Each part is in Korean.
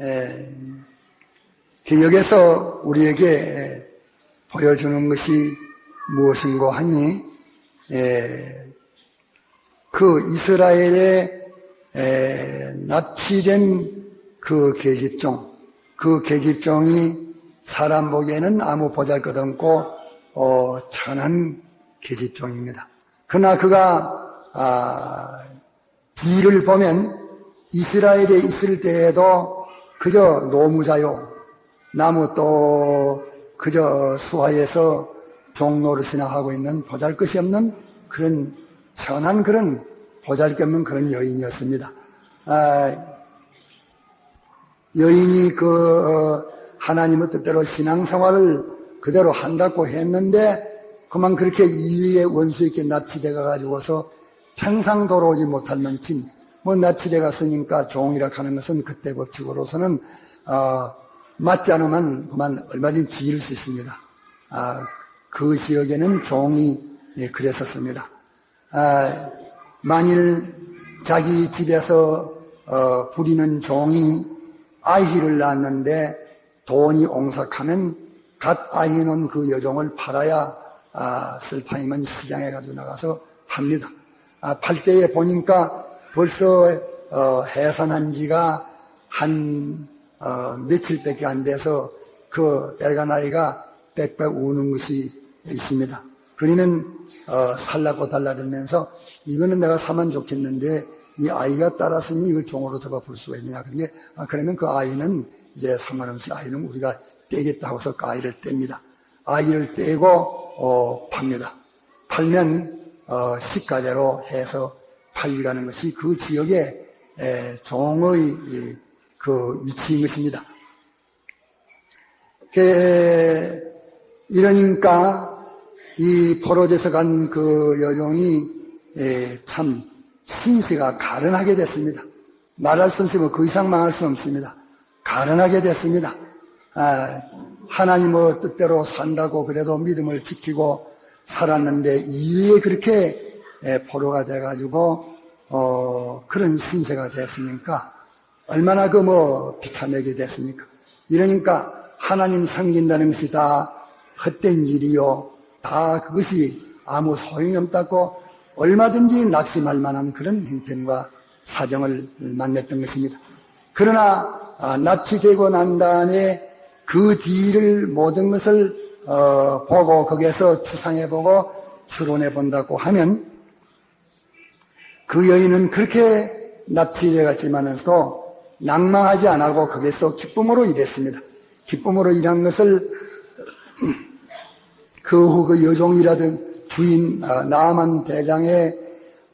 에, 그 여기서 우리에게 보여주는 것이 무엇인고 하니 에, 그 이스라엘의 에, 납치된 그 계집종, 그 계집종이 사람 보기에는 아무 보잘것없고 어, 천한 계집종입니다. 그러나 그가 아, 뒤를 보면 이스라엘에 있을 때에도 그저 노무자요, 나무 또 그저 수하에서 종노릇이나 하고 있는 보잘것이 없는 그런 천한 그런 보잘것없는 그런 여인이었습니다. 아, 여인이 그 어, 하나님의 뜻대로 신앙생활을 그대로 한다고 했는데 그만 그렇게 이위의 원수에게 납치돼 가가지고서 평상 돌아오지 못할 만큼 뭐 납치돼 갔으니까 종이라 하는 것은 그때 법칙으로서는 어, 맞지 않으면 그만 얼마든지 죽일 수 있습니다. 아, 그 지역에는 종이 예, 그랬었습니다. 아, 만일 자기 집에서 어, 부리는 종이 아이를 낳았는데 돈이 옹삭하면 갓 아이 놓은 그 여종을 팔아야 아, 슬파이면 시장에 가지고 나가서 합니다. 아, 팔 때에 보니까 벌써 어, 해산한 지가 한 어, 며칠밖에 안 돼서 그 빨간 아이가 빽빽 우는 것이 있습니다. 그러면 어, 살라고 달라들면서 이거는 내가 사면 좋겠는데 이 아이가 따랐으니 이걸 종으로 잡아볼 수가 있느냐. 그런 게 아, 그러면 그 아이는 이제 상관없이 아이는 우리가 떼겠다고 해서 그 아이를 뗍니다. 아이를 떼고 어, 팝니다. 팔면 어, 시가대로 해서 팔리가는 것이 그 지역의 에, 종의 이, 그 위치인 것입니다. 그, 이러니까 이 포로돼서 간 그 여종이 에, 참 신세가 가련하게 됐습니다. 말할 수 없으면 그 이상 망할 수 없습니다. 가련하게 됐습니다. 아, 하나님의 뜻대로 산다고 그래도 믿음을 지키고 살았는데 이후에 그렇게 에, 포로가 돼가지고 어, 그런 신세가 됐으니까 얼마나 그 뭐 비참하게 됐습니까? 이러니까 하나님 섬긴다는 것이 다 헛된 일이요. 다 그것이 아무 소용이 없다고 얼마든지 낙심할 만한 그런 형편과 사정을 만났던 것입니다. 그러나 아, 납치되고 난 다음에 그 뒤를 모든 것을 어, 보고 거기에서 추상해보고 추론해본다고 하면 그 여인은 그렇게 납치돼 갔지만서도 낭망하지 않고 거기서 기쁨으로 일했습니다. 기쁨으로 일한 것을 그 후 그 여종이라든 주인 아, 나만 대장의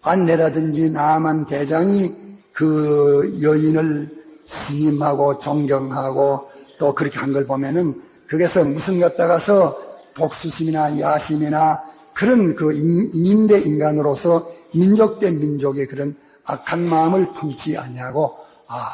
안내라든지 나만 대장이 그 여인을 시임하고 존경하고 또 그렇게 한 걸 보면은 거기서 무슨 갖다가서 복수심이나 야심이나 그런 그 인- 인인 대 인간으로서 민족 대 민족의 그런 악한 마음을 품지 아니하고 아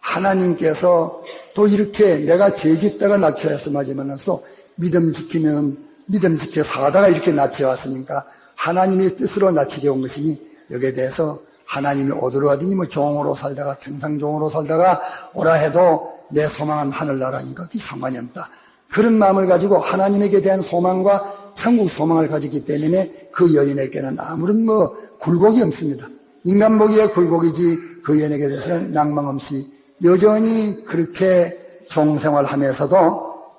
하나님께서 또 이렇게 내가 죄짓다가 납치했음하지만서 믿음 지키면 믿음 지켜 사다가 이렇게 납치해왔으니까 하나님의 뜻으로 납치되어 온 것이니 여기에 대해서 하나님이 어디로 하더니 뭐 종으로 살다가 평상 종으로 살다가 오라 해도 내 소망은 하늘나라니까 그게 상관이 없다. 그런 마음을 가지고 하나님에게 대한 소망과 천국 소망을 가지기 때문에 그 여인에게는 아무런 뭐 굴곡이 없습니다. 인간 보기에 굴곡이지 그 여인에게 대해서는 낭망 없이 여전히 그렇게 종생활하면서도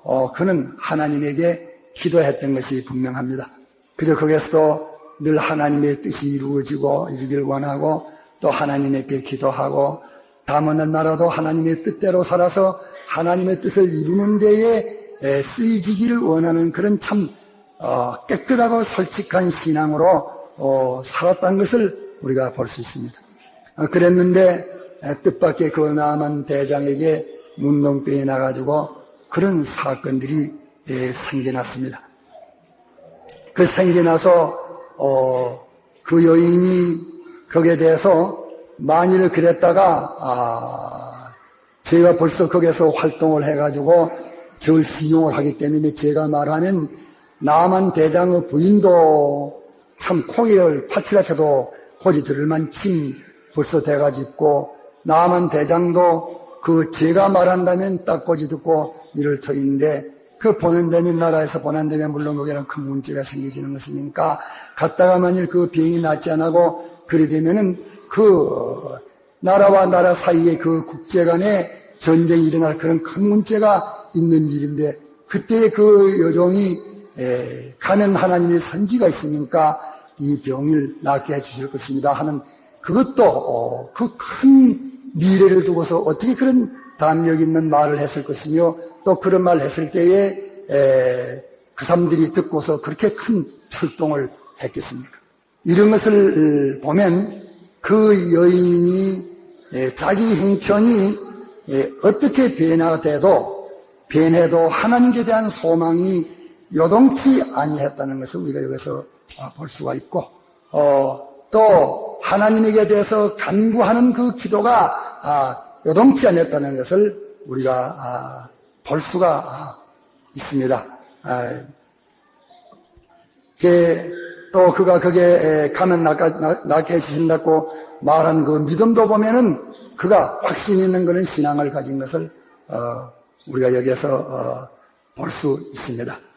어, 그는 하나님에게 기도했던 것이 분명합니다. 그저 거기에서도 늘 하나님의 뜻이 이루어지고 이루길 원하고 또 하나님에게 기도하고 다음은 날마다도 하나님의 뜻대로 살아서 하나님의 뜻을 이루는 데에 에, 쓰여지기를 원하는 그런 참 어, 깨끗하고 솔직한 신앙으로 어, 살았다는 것을 우리가 볼 수 있습니다. 어, 그랬는데 에, 뜻밖의 그 나만 대장에게 문동병이 나가지고 그런 사건들이 에, 생겨났습니다. 그 생겨나서 어, 그 여인이 거기에 대해서 만일 그랬다가 아, 제가 벌써 거기에서 활동을 해가지고 겨울 신용을 하기 때문에 제가 말하면 나만 대장의 부인도 참 콩이를 파치라쳐도 고지 들을 만큼 벌써 돼가지고 나만 대장도 그 제가 말한다면 딱꼬지 듣고 이를 터인데 그 보낸다면 나라에서 보낸다면 물론 거기는 큰 문제가 생기지는 것이니까 갔다가 만일 그 병이 낫지 않고 그래 되면은 그 나라와 나라 사이에 그 국제 간에 전쟁이 일어날 그런 큰 문제가 있는 일인데 그때 그 여종이 에, 가면 하나님의 선지가 있으니까 이 병을 낫게 해주실 것입니다 하는 그것도 그큰 미래를 두고서 어떻게 그런 담력 있는 말을 했을 것이며 또 그런 말을 했을 때에 에, 그 사람들이 듣고서 그렇게 큰 출동을 했겠습니까? 이런 것을 보면 그 여인이 에, 자기 형편이 에, 어떻게 변화돼도 변해도 하나님께 대한 소망이 요동치 아니했다는 것을 우리가 여기서 아, 볼 수가 있고 어, 또 하나님에게 대해서 간구하는 그 기도가 아, 요동치 않았다는 것을 우리가 아, 볼 수가 아, 있습니다. 아, 그, 또 그가 거기에 가면 낫게, 해주신다고 말한 그 믿음도 보면은 그가 확신 있는 그런 신앙을 가진 것을 어, 우리가 여기에서 볼수 있습니다.